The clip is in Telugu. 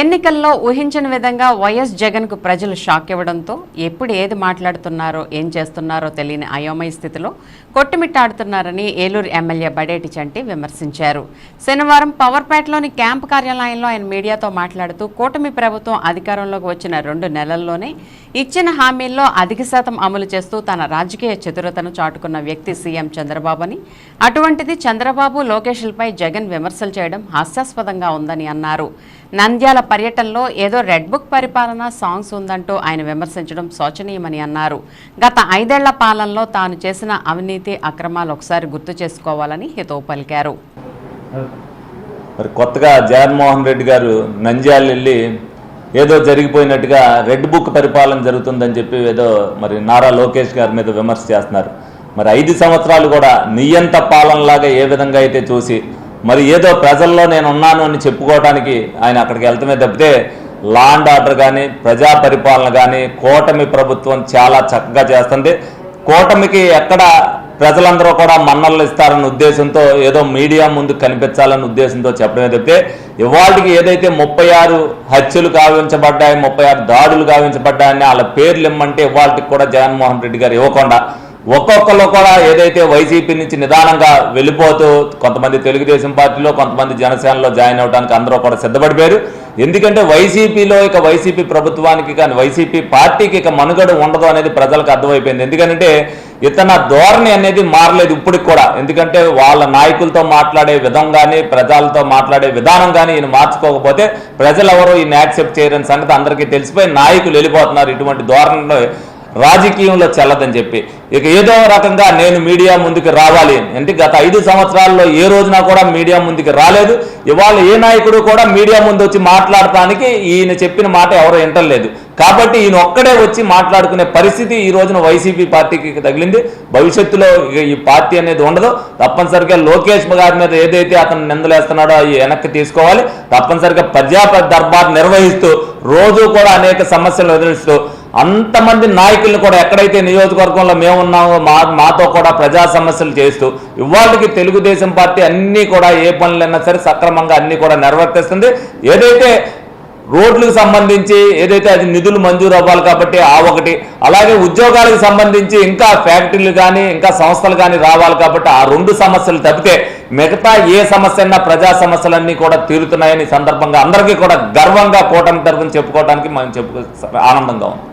ఎన్నికల్లో ఊహించిన విధంగా వైఎస్ జగన్కు ప్రజలు షాక్ ఇవ్వడంతో ఎప్పుడు ఏది మాట్లాడుతున్నారో ఏం చేస్తున్నారో తెలియని అయోమయ స్థితిలో కొట్టుమిట్టాడుతున్నారని ఏలూరు ఎమ్మెల్యే బడేటి చంటి విమర్శించారు. శనివారం పవర్పేటలోని క్యాంపు కార్యాలయంలో ఆయన మీడియాతో మాట్లాడుతూ కూటమి ప్రభుత్వం అధికారంలోకి వచ్చిన రెండు నెలల్లోనే ఇచ్చిన హామీల్లో అధిక శాతం అమలు చేస్తూ తన రాజకీయ చతురతను చాటుకున్న వ్యక్తి సీఎం చంద్రబాబు అని అటువంటిది చంద్రబాబు లోకేష్లపై జగన్ విమర్శలు చేయడం హాస్యాస్పదంగా ఉందని అన్నారు. నంద్యాల పర్యటనలో ఏదో రెడ్ బుక్ పరిపాలన సాంగ్స్ ఉందంటూ ఆయన విమర్శించడం శోచనీయమని అన్నారు. గత ఐదేళ్ళ పాలనలో తాను చేసిన అవినీతి అక్రమాలు ఒకసారి గుర్తు చేసుకోవాలని హితవు పలికారు. మరి కొత్తగా జగన్మోహన్ రెడ్డి గారు నంద్యాల వెళ్ళి ఏదో జరిగిపోయినట్టుగా రెడ్ బుక్ పరిపాలన జరుగుతుందని చెప్పి ఏదో మరి నారా లోకేష్ గారి మీద విమర్శ చేస్తున్నారు. మరి ఐదు సంవత్సరాలు కూడా నియంత పాలనలాగా ఏ విధంగా అయితే చూసి మరి ఏదో ప్రజల్లో నేను ఉన్నాను అని చెప్పుకోవడానికి ఆయన అక్కడికి వెళ్తమే తప్పితే లా అండ్ ఆర్డర్ కానీ ప్రజా పరిపాలన కానీ కూటమి ప్రభుత్వం చాలా చక్కగా చేస్తుంది. కూటమికి ఎక్కడ ప్రజలందరూ కూడా మన్నలు ఇస్తారన్న ఉద్దేశంతో ఏదో మీడియా ముందు కనిపించాలన్న ఉద్దేశంతో చెప్పడమే తప్పితే ఇవాళకి ఏదైతే ముప్పై ఆరు హత్యలు గావించబడ్డాయి ముప్పై ఆరు దాడులు గావించబడ్డాయని వాళ్ళ పేర్లు ఇమ్మంటే ఇవాళకి కూడా జగన్మోహన్ రెడ్డి గారు ఇవ్వకుండా ఒక్కొక్కరు కూడా ఏదైతే వైసీపీ నుంచి నిదానంగా వెళ్ళిపోతూ కొంతమంది తెలుగుదేశం పార్టీలో కొంతమంది జనసేనలో జాయిన్ అవడానికి అందరూ కూడా సిద్ధపడిపోయారు. ఎందుకంటే వైసీపీలో ఇక వైసీపీ ప్రభుత్వానికి కానీ వైసీపీ పార్టీకి ఇక మనుగడ ఉండదు అనేది ప్రజలకు అర్థమైపోయింది. ఎందుకంటే ఇతన ధోరణి అనేది మారలేదు ఇప్పటికి కూడా. ఎందుకంటే వాళ్ళ నాయకులతో మాట్లాడే విధం కానీ ప్రజలతో మాట్లాడే విధానం కానీ ఈయన మార్చుకోకపోతే ప్రజలు ఎవరు ఈయన యాక్సెప్ట్ చేయరని సంగతి అందరికీ తెలిసిపోయి నాయకులు వెళ్ళిపోతున్నారు. ఇటువంటి ధోరణిలో రాజకీయంలో చెల్లదని చెప్పి. ఇక ఏదో రకంగా నేను మీడియా ముందుకు రావాలి అంటే గత ఐదు సంవత్సరాల్లో ఏ రోజున కూడా మీడియా ముందుకు రాలేదు. ఇవాళ ఏ నాయకుడు కూడా మీడియా ముందు వచ్చి మాట్లాడటానికి ఈయన చెప్పిన మాట ఎవరు వింటలేదు. కాబట్టి ఈయన ఒక్కడే వచ్చి మాట్లాడుకునే పరిస్థితి ఈ రోజున వైసీపీ పార్టీకి తగిలింది. భవిష్యత్తులో ఈ పార్టీ అనేది ఉండదు. తప్పనిసరిగా లోకేష్ గారి మీద ఏదైతే అతను నిందలేస్తున్నాడో అవి వెనక్కి తీసుకోవాలి. తప్పనిసరిగా ప్రజా దర్బార్ నిర్వహిస్తూ రోజు కూడా అనేక సమస్యలు ఎదురుస్తూ అంతమంది నాయకులను కూడా ఎక్కడైతే నియోజకవర్గంలో మేమున్నామో మా మాతో కూడా ప్రజా సమస్యలు చేస్తూ ఇవాళకి తెలుగుదేశం పార్టీ అన్నీ కూడా ఏ పనులైనా సరే సక్రమంగా అన్నీ కూడా నిర్వర్తిస్తుంది ఏదైతే రోడ్లకు సంబంధించి ఏదైతే అది నిధులు మంజూరు అవ్వాలి కాబట్టి ఆ ఒకటి అలాగే ఉద్యోగాలకు సంబంధించి ఇంకా ఫ్యాక్టరీలు కానీ ఇంకా సంస్థలు కానీ రావాలి కాబట్టి ఆ రెండు సమస్యలు తప్పితే మిగతా ఏ సమస్య అయినా ప్రజా సమస్యలన్నీ కూడా తీరుతున్నాయని సందర్భంగా అందరికీ కూడా గర్వంగా కూటమి తరఫున చెప్పుకోవడానికి మనం చెప్పుకో ఆనందంగా ఉంది